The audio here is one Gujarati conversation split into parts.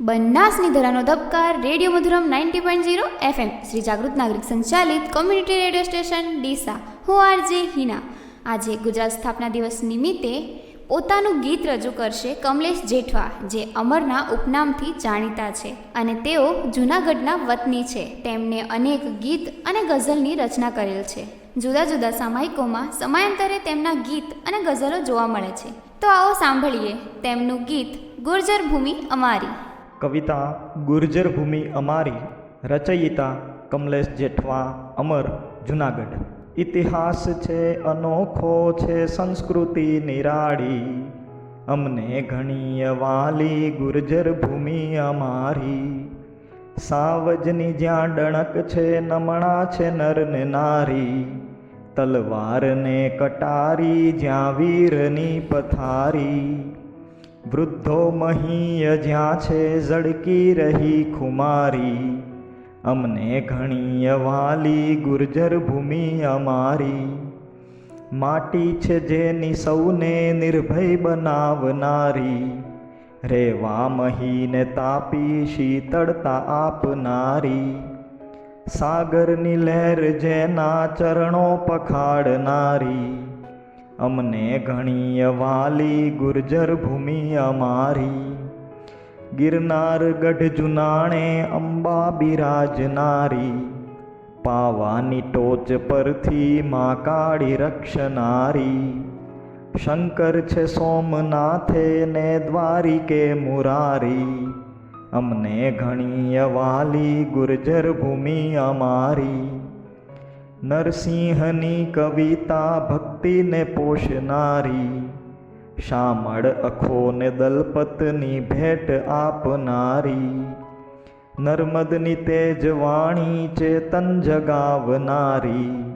બનાસની ધરાનો ધબકાર, radio Madhuram ninety point zero FM. Shri જાગૃત નાગરિક સંચાલિત કોમ્યુનિટી રેડિયો સ્ટેશન, ડીસા. હું આરજે હિના. આજે ગુજરાત સ્થાપના દિવસ નિમિત્તે પોતાનું ગીત રજૂ કરશે કમલેશ જેઠવા, જે અમરના ઉપનામથી જાણીતા છે અને તેઓ જૂનાગઢના વતની છે. તેમણે અનેક ગીત અને ગઝલની રચના કરેલ છે. જુદા જુદા સામાયિકોમાં સમયાંતરે તેમના ગીત અને ગઝલો જોવા મળે છે. તો આવો સાંભળીએ તેમનું ગીત, ગુર્જર ભૂમિ અમારી. કવિતા ગુર્જર ભૂમિ અમારી, રચયિતા કમલેશ જેઠવા, અમર જુનાગઢ. ઇતિહાસ છે, અનોખો છે, સંસ્કૃતિ નિરાળી. અમને ઘણી વાલી ગુર્જર ભૂમિ અમારી. સાવજની જ્યાં ડણક છે, નમણા છે નર ને નારી. તલવારને કટારી, જ્યાં વીરની પથારી. વૃદ્ધો મહીય જ્યાં છે ઝળકી રહી ખુમારી. અમને ઘણી વાલી ગુર્જર ભૂમિ અમારી. માટી છે જેની સૌને નિર્ભય બનાવનારી. રેવા મહીને તાપી શીતળતા આપનારી. સાગરની લહેર જેના ચરણો પખાડનારી. અમને ઘણી વાલી ગુર્જર ભૂમિ અમારી. ગિરનાર ગઢ જુનાણે અંબા બિરાજનારી પાવાની ટોચ પરથી મા કાળી રક્ષનારી શંકર છે સોમનાથે ને દ્વારિકે મુરારી. અમને ઘણી વાલી ગુર્જર ભૂમિ અમારી. નરસિંહની કવિતા ભક્તિને પોષનારી. શામળ અખોને દલપતની ભેટ આપનારી. નર્મદની તેજવાણી ચેતન જગાવનારી.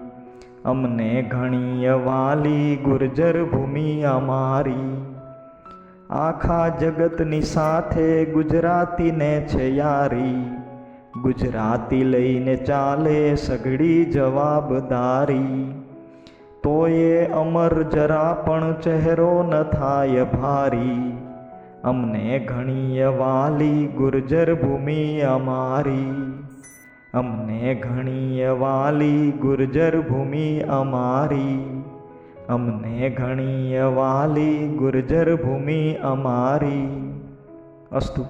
અમને ઘણી વાલી ગુર્જર ભૂમિ અમારી. આખા જગતની સાથે ગુજરાતીને છે યારી ગુજરાતી લઈને ચાલે સઘળી જવાબદારી. તોય અમર જરા પણ ચહેરો ન થાય ભારી. અમને ઘણી વાલી ગુર્જર ભૂમિ અમારી. અમને ઘણી વાલી ગુર્જર ભૂમિ અમારી. અમને ઘણી વાલી ગુર્જર ભૂમિ અમારી. અસ્તુ